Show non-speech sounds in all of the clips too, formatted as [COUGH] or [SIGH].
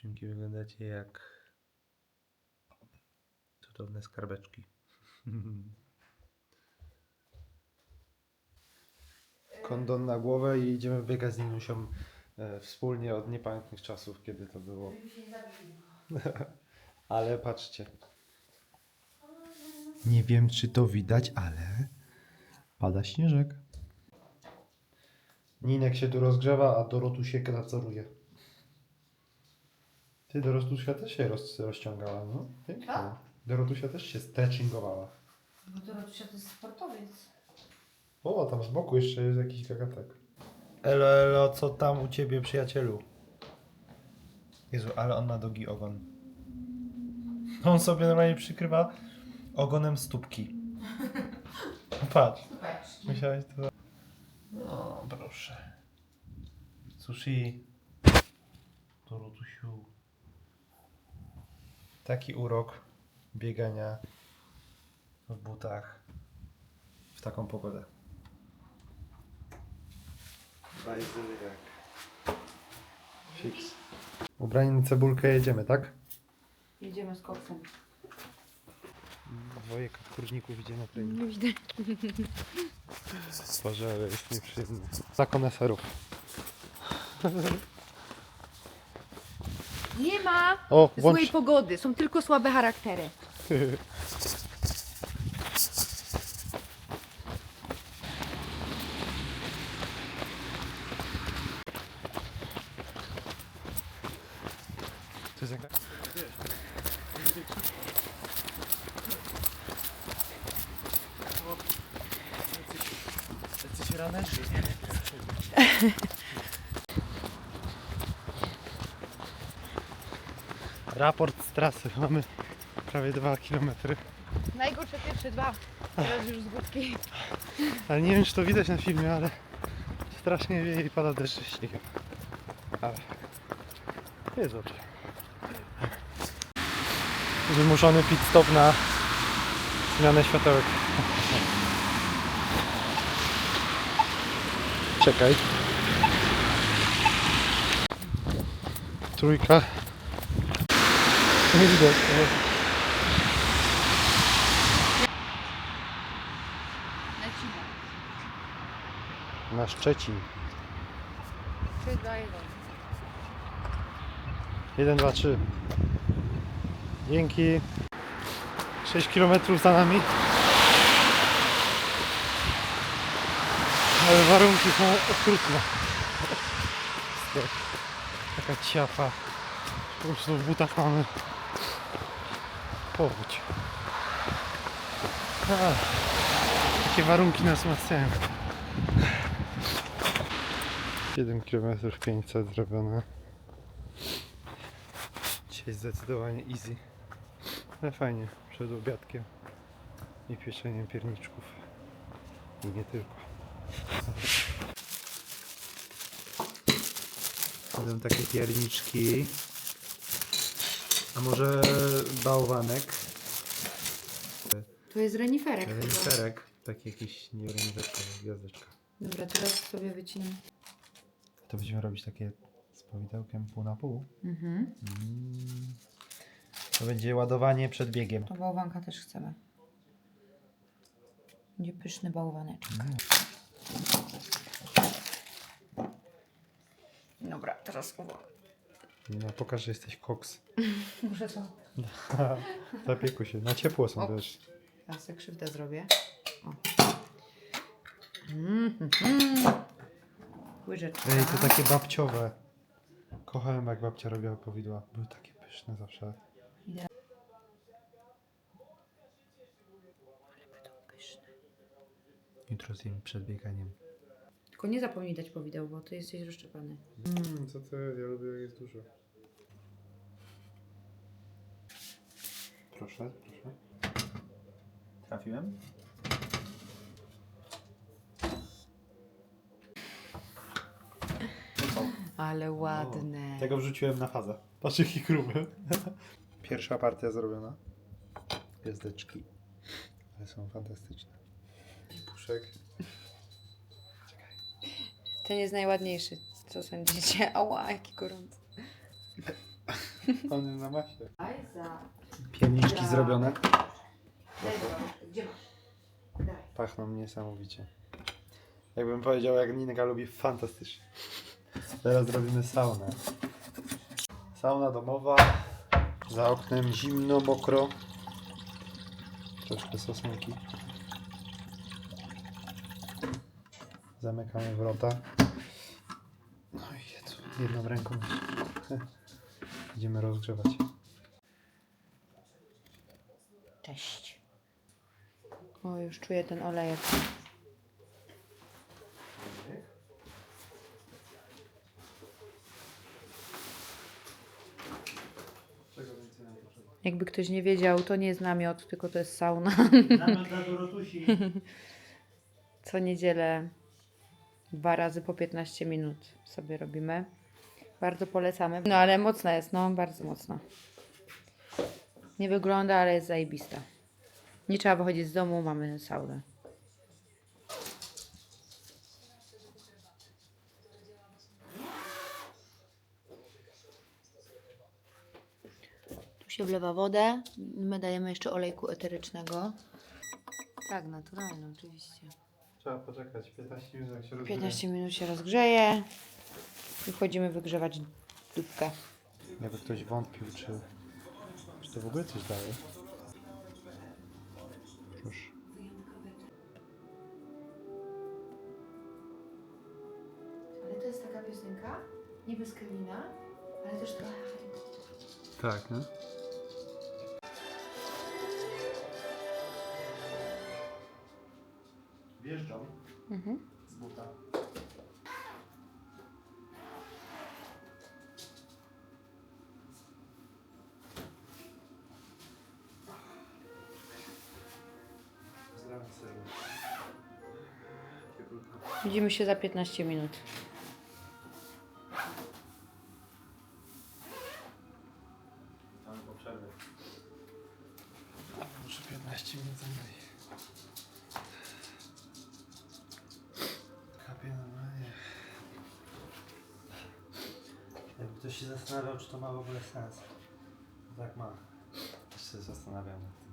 Dziewczynki wyglądacie jak cudowne skarbeczki. [LAUGHS] Kondon na głowę i idziemy biegać z Ninusią e, wspólnie od niepamiętnych czasów, kiedy to było. [LAUGHS] ale patrzcie. [LAUGHS] Nie wiem, czy to widać, ale pada śnieżek. Ninek się tu rozgrzewa, a Dorotusiek nadzoruje. Ty, Dorotusia też się roz, rozciągała, no? Pięknie. Co? Dorotusia też się stretchingowała. Bo Dorotusia to jest sportowiec. O, tam z boku jeszcze jest jakiś gagatek. Elo, elo, co tam u ciebie, przyjacielu? Jezu, ale on ma długi ogon. On sobie normalnie przykrywa ogonem stópki. [LAUGHS] Patrz, Patrz. myślałeś to... No, proszę. Sushi. Dorotusiu. Taki urok biegania w butach w taką pogodę. Bajzyliak. Fix. Ubrani na cebulkę jedziemy, tak? Jedziemy z koksem. Dwojek kurników idzie na trening. Nie. Boże, ale jest nieprzyjemne. Dla koneserów. [LAUGHS] Nie ma O, złej włącz. pogody, są tylko słabe charaktery. To jest jaka... Jacyś ranerzy. [LAUGHS] Raport z trasy. [LAUGHS] Mamy prawie 2 km. Najgorsze pierwsze dwa, teraz już z górki. Ale nie wiem, czy to widać na filmie, ale strasznie wieje i pada deszcz śniegiem. Ale jest dobrze. Wymuszony pit stop na zmianę światełek. Czekaj. Trójka. Nie widać. Na Szczecin. 3, 2, 1. 1, 2, 3. Dzięki. 6 km za nami. Ale warunki są okrutne. Taka ciafa. Po prostu w butach mamy powódź. A, takie warunki nas umacniają. 7 km 500 zrobione. Dzisiaj zdecydowanie easy. Ale fajnie, przed obiadkiem i pieczeniem pierniczków. I nie tylko. Będą takie pierniczki. A może bałwanek? To jest reniferek. Reniferek. Taki jakiś nie reniferka, gwiazdeczka. Dobra, teraz sobie wycinam. To będziemy robić takie z powidełkiem pół na pół. Mhm. Mm. To będzie ładowanie przed biegiem. To bałwanka też chcemy. Będzie pyszny bałwaneczek. Dobra, teraz uwaga. No pokaż, że jesteś koks. [LAUGHS] Muszę to. [LAUGHS] Zapiekł się. Na ciepło są O. też. Ja sobie krzywdę zrobię. O. Mm, mm, mm. Łyżeczka. Ej, to takie babciowe. Kochałem jak babcia robiła powidła. Były takie pyszne zawsze. Pyszne. Jutro zjem przed bieganiem. Tylko nie zapomnij dać powideł, bo ty jesteś rozszczepany. Mmm, co jest? Ja lubię jak jest dużo. Proszę, proszę. Trafiłem? Ale ładne. Tego wrzuciłem na fazę. Patrz jaki gruby. [LAUGHS] Pierwsza partia zrobiona. Gwiazdeczki. Ale są fantastyczne. Puszek. Ten jest najładniejszy. Co sądzicie? Ała, jaki gorący. On jest na masie. Daj Ja. zrobione. Gdzie masz? Daj. Pachną niesamowicie. Jakbym powiedział, jak Ninka lubi, fantastycznie. Teraz robimy saunę. Sauna domowa. Za oknem zimno, mokro. Troszkę sosnki. Zamykamy wrota. No i jedną ręką. [LAUGHS] Idziemy rozgrzewać. O, już czuję ten olejek. Jakby ktoś nie wiedział, to nie jest namiot, tylko to jest sauna. Namiot dla Dorotusi. [LAUGHS] Co niedzielę dwa razy po 15 minut sobie robimy. Bardzo polecamy. No ale mocna jest, no bardzo mocna. Nie wygląda, ale jest zajebista. Nie trzeba wychodzić z domu, mamy saunę. Tu się wlewa wodę. My dajemy jeszcze olejku eterycznego. Tak, naturalny oczywiście. Trzeba poczekać 15 minut, jak się rozgrzeje. 15 minut się rozgrzeje i wchodzimy wygrzewać dupkę. Jakby ktoś wątpił, czy, czy to w ogóle coś daje. Taka piosenka, niby z Kevina, ale też trochę Tak, no. Wjeżdżam mhm. z buta. Pozdrawiam serdecznie. Cieplutko. Widzimy się za 15 minut. 15 minut zamówić. Kapie normalnie. Jakby ktoś się zastanawiał, czy to ma w ogóle sens. Tak ma. Też się zastanawiam nad tym.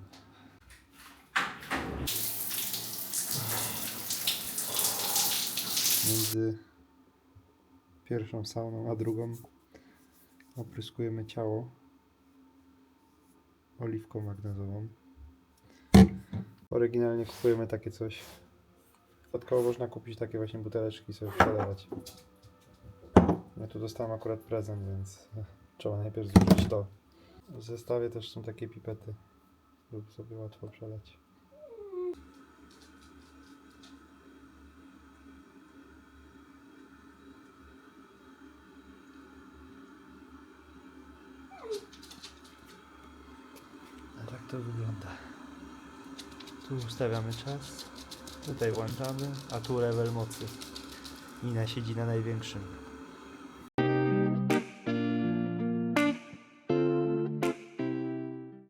Między pierwszą sauną a drugą opryskujemy ciało oliwką magnezową. Oryginalnie kupujemy takie coś. Od koło można kupić takie właśnie buteleczki i sobie przelewać. Ja tu dostałem akurat prezent, więc trzeba najpierw zużyć to. W zestawie też są takie pipety, żeby sobie łatwo przelać. A tak to wygląda. Tu ustawiamy czas, tutaj włączamy, a tu level mocy. Nina siedzi na największym.